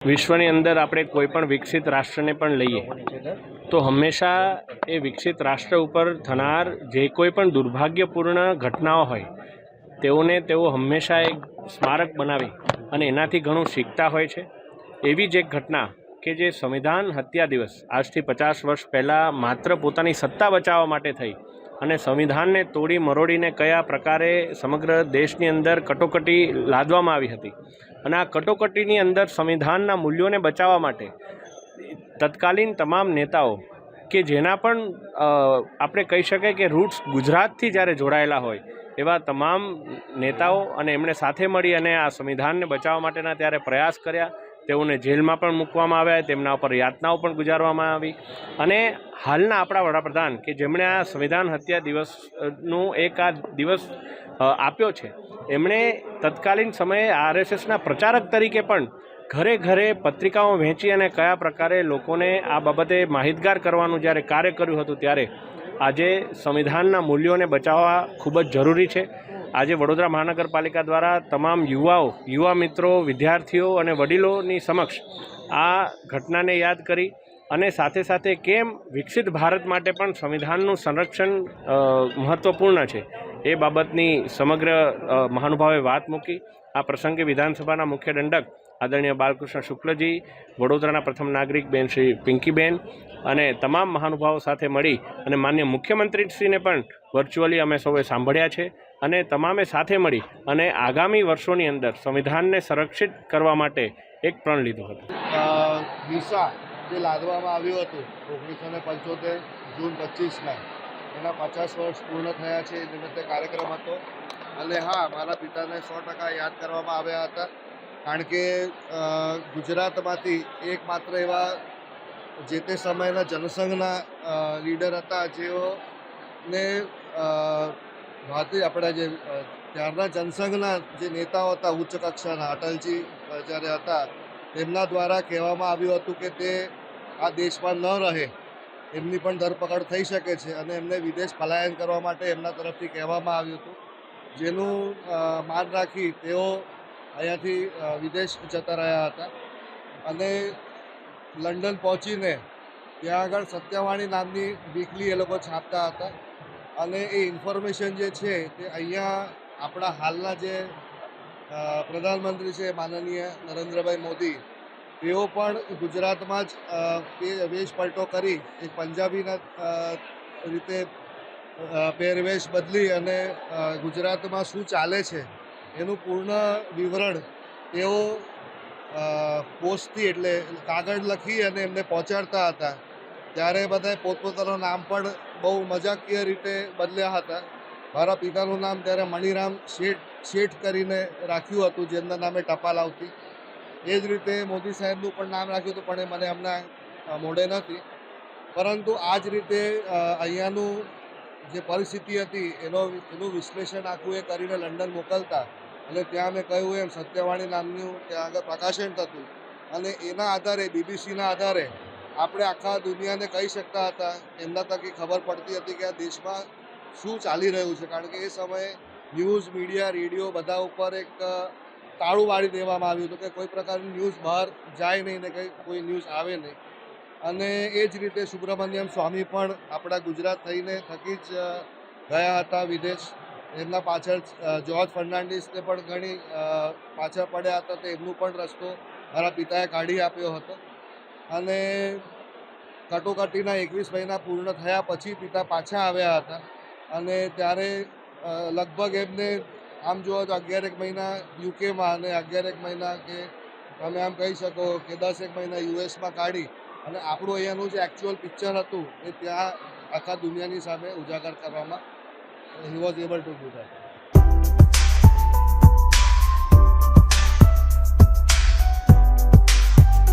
વિશ્વની અંદર આપણે કોઈ પણ વિકસિત રાષ્ટ્રને પણ લઈએ, તો હંમેશા એ વિકસિત રાષ્ટ્ર ઉપર થનાર જે કોઈ પણ દુર્ભાગ્યપૂર્ણ ઘટનાઓ હોય, તેઓને તેઓ હંમેશા એક સ્મારક બનાવી અને એનાથી ઘણું શીખતા હોય છે. એવી જ એક ઘટના કે જે સંવિધાન હત્યા દિવસ આજથી પચાસ વર્ષ પહેલાં માત્ર પોતાની સત્તા બચાવવા માટે થઈ અને સંવિધાનને તોડી મરોડીને કયા પ્રકારે સમગ્ર દેશની અંદર કટોકટી લાદવામાં આવી હતી. અને આ કટોકટીની અંદર સંવિધાનના મૂલ્યોને બચાવવા માટે તત્કાલીન તમામ નેતાઓ કે જેના પણ આપણે કહી શકાય કે રૂટ્સ ગુજરાતથી જ્યારે જોડાયેલા હોય, એવા તમામ નેતાઓ અને એમણે સાથે મળી અને આ સંવિધાનને બચાવવા માટેના ત્યારે પ્રયાસ કર્યા. તેઓને જેલમાં પણ મૂકવામાં આવ્યા તેમના ઉપર યાતનાઓ પણ ગુજારવામાં આવી. અને હાલના આપણા વડાપ્રધાન કે જેમણે આ સંવિધાન હત્યા દિવસનું એક આ દિવસ આપ્યો છે, એમણે તત્કાલીન સમયે આરએસએસના પ્રચારક તરીકે પણ ઘરે ઘરે પત્રિકાઓ વહેંચી અને કયા પ્રકારે લોકોને આ બાબતે માહિતગાર કરવાનું જ્યારે કાર્ય કર્યું હતું, ત્યારે આજે સંવિધાનના મૂલ્યોને બચાવવા ખૂબ જ જરૂરી છે. આજે વડોદરા મહાનગરપાલિકા દ્વારા તમામ યુવાઓ, યુવા મિત્રો, વિદ્યાર્થીઓ અને વડીલોની સમક્ષ આ ઘટનાને યાદ કરી અને સાથે સાથે કેમ વિકસિત ભારત માટે પણ સંવિધાનનું સંરક્ષણ મહત્ત્વપૂર્ણ છે એ બાબતની સમગ્ર મહાનુભાવે વાત મૂકી. આ પ્રસંગે વિધાનસભાના મુખ્ય દંડક આદરણીય બાલકૃષ્ણ શુક્લજી, વડોદરાના પ્રથમ નાગરિક બેન શ્રી પિંકીબેન અને તમામ મહાનુભાવો સાથે મળી અને માન્ય મુખ્યમંત્રીશ્રીને પણ વર્ચ્યુઅલી અમે સૌએ સાંભળ્યા છે અને તમામે સાથે મળી અને આગામી વર્ષોની અંદર સંવિધાનને સંરક્ષિત કરવા માટે એક પ્રણ લીધો હતો. દિશા જે લાદવામાં આવ્યું હતું ઓગણીસો ને પંચોતેર જૂન પચીસના, એના પચાસ વર્ષ પૂર્ણ થયા છે એ નિમિત્તે કાર્યક્રમ હતો. અને હા, મારા પિતાને સો ટકા યાદ કરવામાં આવ્યા હતા. કારણ કે ગુજરાતમાંથી એકમાત્ર એવા જે તે સમયના જનસંઘના લીડર હતા જેઓને ભારતીય આપણા જે ત્યારના જનસંઘના જે નેતાઓ હતા, ઉચ્ચ કક્ષાના, અટલજી જ્યારે હતા તેમના દ્વારા કહેવામાં આવ્યું હતું કે તે આ દેશમાં ન રહે. એમની પણ ધરપકડ થઈ શકે છે અને એમને વિદેશ પલાયન કરવા માટે એમના તરફથી કહેવામાં આવ્યું હતું. જેનું માન રાખી તેઓ અહીંયાથી વિદેશ જતા રહ્યા હતા. અને લંડન પહોંચીને ત્યાં આગળ સત્યવાણી નામની વીકલી એ લોકો છાપતા હતા. અને એ ઇન્ફોર્મેશન જે છે તે અહીંયા આપણા હાલના જે પ્રધાનમંત્રી છે માનનીય નરેન્દ્રભાઈ મોદી, તેઓ પણ ગુજરાતમાં જ એ વેશ પલટો કરી એક પંજાબીના રીતે પહેરવેશ બદલી અને ગુજરાતમાં શું ચાલે છે એનું પૂર્ણ વિવરણ તેઓ પોસ્ટથી એટલે કાગળ લખી અને એમને પહોંચાડતા હતા. ત્યારે બધાએ પોતપોતાનું નામ પણ બહુ મજાકીય રીતે બદલ્યા હતા. મારા પિતાનું નામ ત્યારે મણિરામ શેઠ શેઠ કરીને રાખ્યું હતું, જેમના નામે ટપાલ આવતી. એ જ રીતે મોદી સાહેબનું પણ નામ રાખ્યું હતું, પણ એ મને એમના મોઢે નથી. પરંતુ આ જ રીતે અહીંયાનું જે પરિસ્થિતિ હતી, એનો, એનું વિશ્લેષણ આખું એ કરીને લંડન મોકલતા. અને ત્યાં મેં કહ્યું એમ, સત્યવાણી નામનું ત્યાં આગળ પ્રકાશન થતું. અને એના આધારે બીબીસીના આધારે આપણે આખા દુનિયાને કહી શકતા હતા. એમના તકી ખબર પડતી હતી કે આ દેશમાં શું ચાલી રહ્યું છે. કારણ કે એ સમયે ન્યૂઝ, મીડિયા, રેડિયો બધા ઉપર એક તાળું વાળી દેવામાં આવ્યું હતું કે કોઈ પ્રકારની ન્યૂઝ બહાર જાય નહીં ને કંઈ કોઈ ન્યૂઝ આવે નહીં. અને એ જ રીતે સુબ્રમણ્યમ સ્વામી પણ આપણા ગુજરાત થઈને થકી જ ગયા હતા વિદેશ. એમના પાછળ જોર્જ ફર્નાન્ડિસને પણ ઘણી પાછળ પડ્યા હતા તો એમનું પણ રસ્તો મારા પિતાએ કાઢી આપ્યો હતો. અને કટોકટીના એકવીસ મહિના પૂર્ણ થયા પછી પિતા પાછા આવ્યા હતા. અને ત્યારે લગભગ એમને આમ જોવા તો અગિયારેક મહિના યુકેમાં અને અગિયારેક મહિના કે તમે આમ કહી શકો કે દસેક મહિના યુએસમાં કાઢી અને આપણું અહીંયાનું જે એકચ્યુઅલ પિક્ચર હતું એ ત્યાં આખા દુનિયાની સામે ઉજાગર કરવામાં he was able to do that.